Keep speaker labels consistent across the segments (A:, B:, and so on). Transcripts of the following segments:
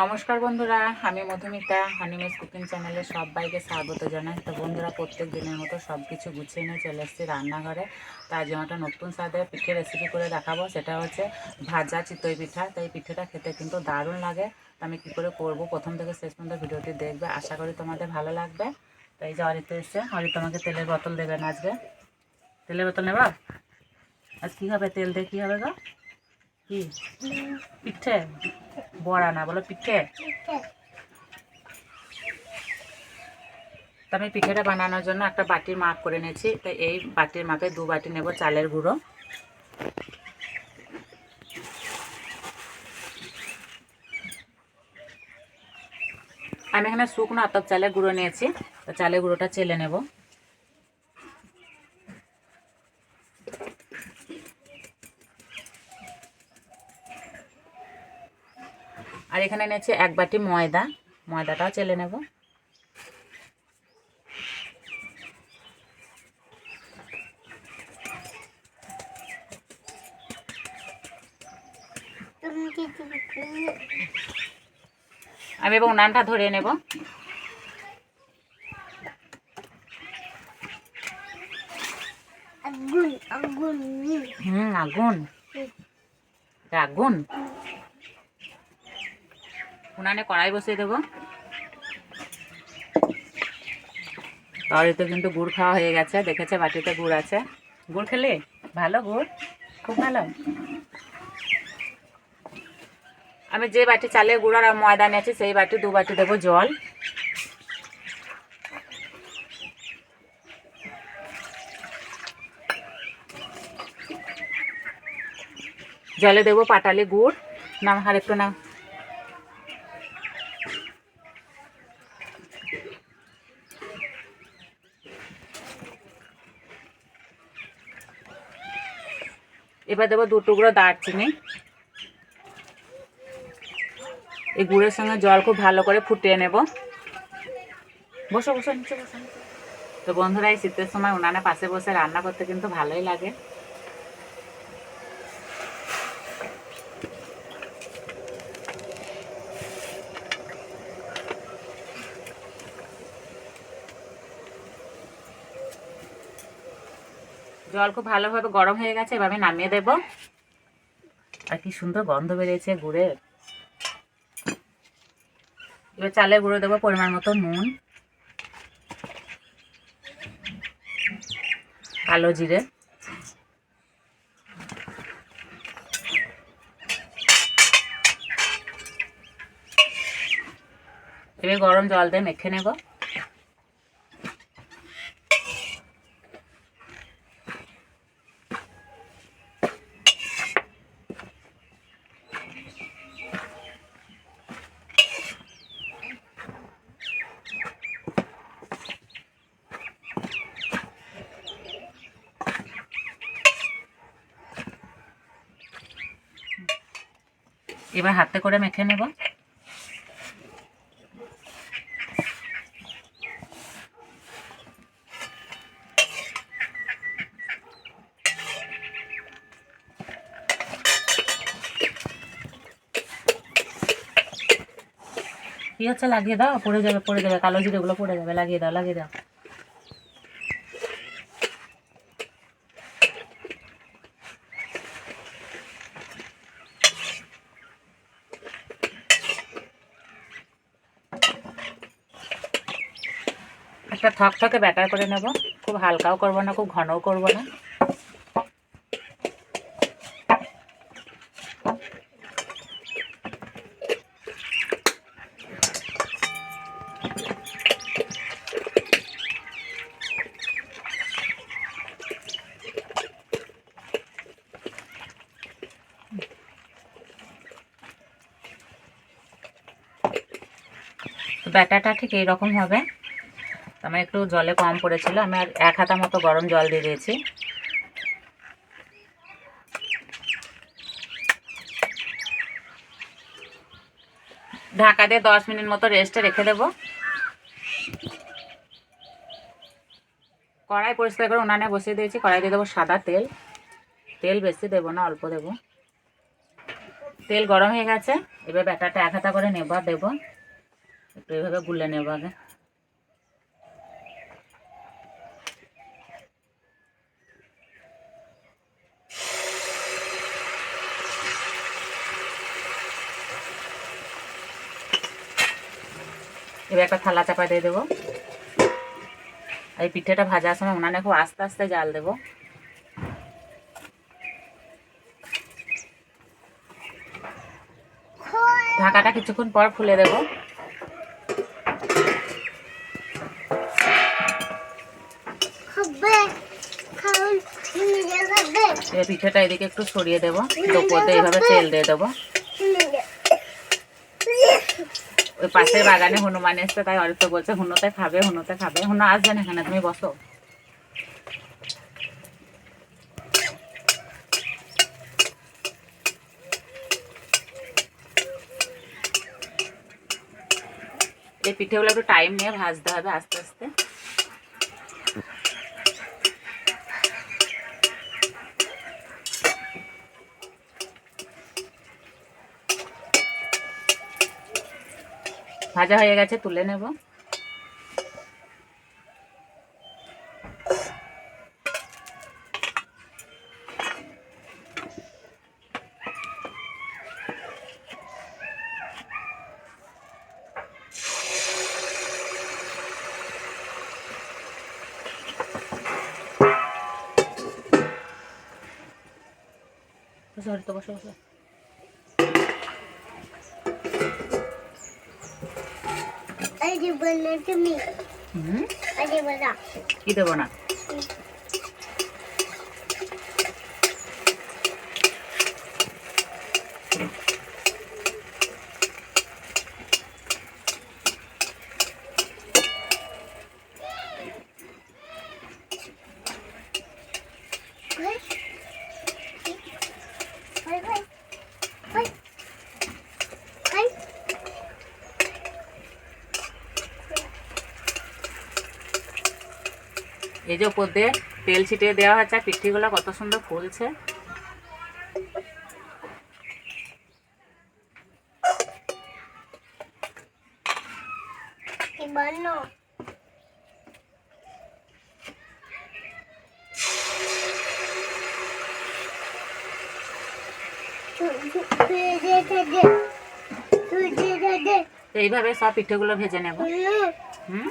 A: নমস্কার বন্ধুরা, আমি মধুমিতা হানিমেস কুকিং চ্যানেলে সবাইকে স্বাগত জানাই। তো বন্ধুরা, প্রত্যেক দিনের মতো সব কিছু গুছিয়ে নিয়ে চলে এসেছি রান্নাঘরে। তার জন্য একটা নতুন স্বাদের পিঠে রেসিপি করে দেখাবো, সেটা হচ্ছে ভাজা চিতই পিঠা। তো এই পিঠেটা খেতে কিন্তু দারুণ লাগে। তো আমি কী করে করব? প্রথম থেকে শেষ পর্যন্ত ভিডিওটি দেখবে। আশা করি তোমাদের ভালো লাগবে। তো এই যে অরিতে এসছে। অরিত তোমাকে তেলের বোতল দেবেন আজকে। তেলের বোতল নেবা? আজ কী হবে তেল দিয়ে কী হবে গো? কি? পিঠে? বড়া না বলো পিঠে। তো আমি পিঠেটা বানানোর জন্য একটা বাটির মাপ করে নিয়েছি। তো এই বাটির মাপে দু বাটি নেব চালের গুঁড়ো। আমি এখানে শুকনো আতপ চালের গুঁড়ো নিয়েছি। তো চালের গুঁড়োটা চেলে নেব। আর এখানে নিয়েছি এক বাটি ময়দা। ময়দাটাও চেলে নেব। আমি এবং উনানটা ধরে নেব।
B: আগুন আগুন
A: হুম আগুন। আগুন উনানে কড়াই বসিয়ে দেবো। বাড়িতে কিন্তু গুড় খাওয়া হয়ে গেছে, দেখেছে বাটিতে গুড় আছে। গুড় খেলে? ভালো গুড়? খুব ভালো। আমি যে বাটি চালের গুঁড়ো আর ময়দা নিয়েছি, সেই বাটি, দু বাটি দেবো জল। জলে দেবো পাটালি গুড়। নাম আর একটু নাও। এবার দেবো দু টুকরো দারচিনি। এই গুড়ের সঙ্গে জল খুব ভালো করে ফুটিয়ে নেব। বসো বসো, নিচে বসো তো বন্ধুরা, এই শীতের সময় উনানে পাশে বসে রান্না করতে কিন্তু ভালোই লাগে। জল খুব ভালোভাবে গরম হয়ে গেছে আমি নামিয়ে দেব। আর কি সুন্দর গন্ধ বেরিয়েছে গুড়ের। এবার চালে গুঁড়ো দেবো পরিমাণ মতো নুন, কালো জিরে। এবার গরম জল দিয়ে মেখে নেব। এবার হাতে করে মেখে নেব। হচ্ছে? লাগিয়ে দাও, পড়ে যাবে পড়ে যাবে। কালো জিরেগুলো পড়ে যাবে। লাগিয়ে দাও লাগিয়ে দাও। একটা থকথকে ব্যাটার করে নেব। খুব হালকাও করব না, খুব ঘনও করব না। তো ব্যাটারটা ঠিক এইরকম হবে। আমার একটু জলে কম পড়েছিল, আমি আর এক হাতা মতো গরম জল দিয়ে দিয়েছি। ঢাকা দিয়ে দশ মিনিট মতো রেস্টে রেখে দেবো। কড়াই পরিষ্কার করে উনানে বসিয়ে দিয়েছি, কড়াই দিয়ে দেবো সাদা তেল। তেল বেশি দেবো না, অল্প দেবো। তেল গরম হয়ে গেছে, এবার ব্যাটারটা এক হাতা করে নেব দেবো। একটু এইভাবে গুলে নেব আগে। এবার একটা থালা চাপা দিয়ে দেবো। এই পিঠেটা ভাজার সময় উনানে খুব আস্তে আস্তে জাল দেবো। ঢাকাটা কিছুক্ষণ পর খুলে দেবো। পিঠেটা এদিকে একটু সরিয়ে দেবো। এইভাবে তেল দিয়ে দেবো। ওই পাশের বাগানে হনুমান এসছে, তাই অরিত্র বলছে, হনুতে খাবে হনুতে খাবে। হনু আসবে না এখানে তুমি বসো। এই পিঠেগুলো একটু টাইম নিয়ে ভাজতে হবে আস্তে আস্তে। ভাজা হয়ে গেছে তুলে নেব। বসো হরিত বসো বসো।
B: এই যে বললে তুমি
A: হুম
B: আরে বলা
A: এই যে উপর দিয়ে তেল ছিটিয়ে দেওয়া হচ্ছে আর পিঠিগুলো কত সুন্দর ফুলছে। এইভাবে সব পিঠেগুলো ভেজে নেব।
B: হুম।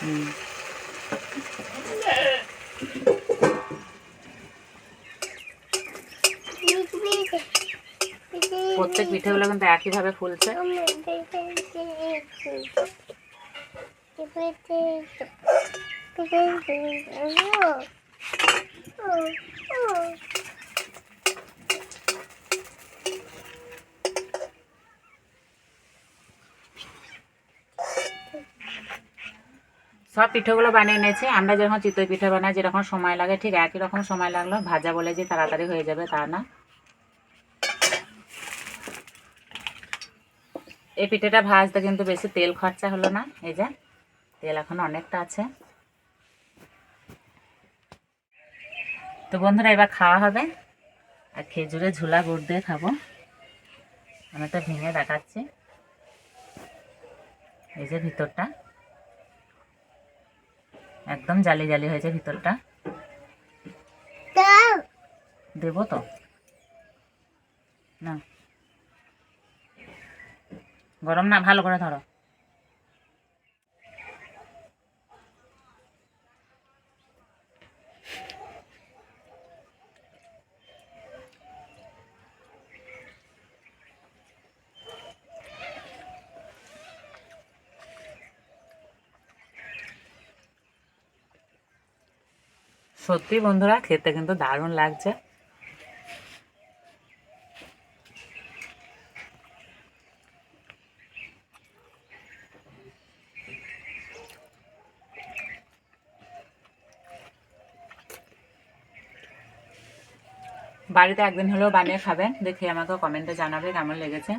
A: হুম প্রত্যেক পিঠেগুলো কিন্তু একইভাবে ফুলছে সব পিঠেগুলো বানিয়ে নিয়েছি। আমরা যখন চিতই পিঠে বানাই, যেরকম সময় লাগে, ঠিক একই রকম সময় লাগল। ভাজা বলে যে তাড়াতাড়ি হয়ে যাবে তা না। এই পিঠেটা ভাজতে কিন্তু বেশি তেল খরচা হলো না। এই যে, তেল এখন অনেকটা আছে। তো বন্ধুরা, এবার খাওয়া হবে। আর খেজুরে ঝুলা গুড় দিয়ে খাব। আমি তো ভেঙে দেখাচ্ছি। এই যে ভিতরটা। একদম জালি জালি হয়েছে ভিতরটা। দেব তো। না। গরম না ভালো করে ধরো। সত্যি বন্ধুরা, খেতে কিন্তু দারুণ লাগছে। বাড়িতে একদিন হলেও বানিয়ে খাবেন, দেখে আমাকে কমেন্টে জানাবে কেমন লেগেছে।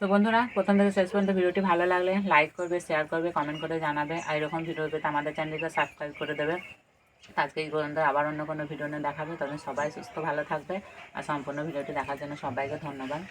A: তো বন্ধুরা, প্রথম থেকে শেষ পর্যন্ত ভিডিওটি ভালো লাগলে লাইক করবে শেয়ার করবে কমেন্ট করে জানাবে। আর এরকম ভিডিও পেতে আমাদের চ্যানেলকে সাবস্ক্রাইব করে দেবে। আজকে এই পর্যন্ত আবার অন্য কোনো ভিডিও নিয়ে দেখাবে। তবে সবাই সুস্থ, ভালো থাকবে। আর সম্পূর্ণ ভিডিওটি দেখার জন্য সবাইকে ধন্যবাদ।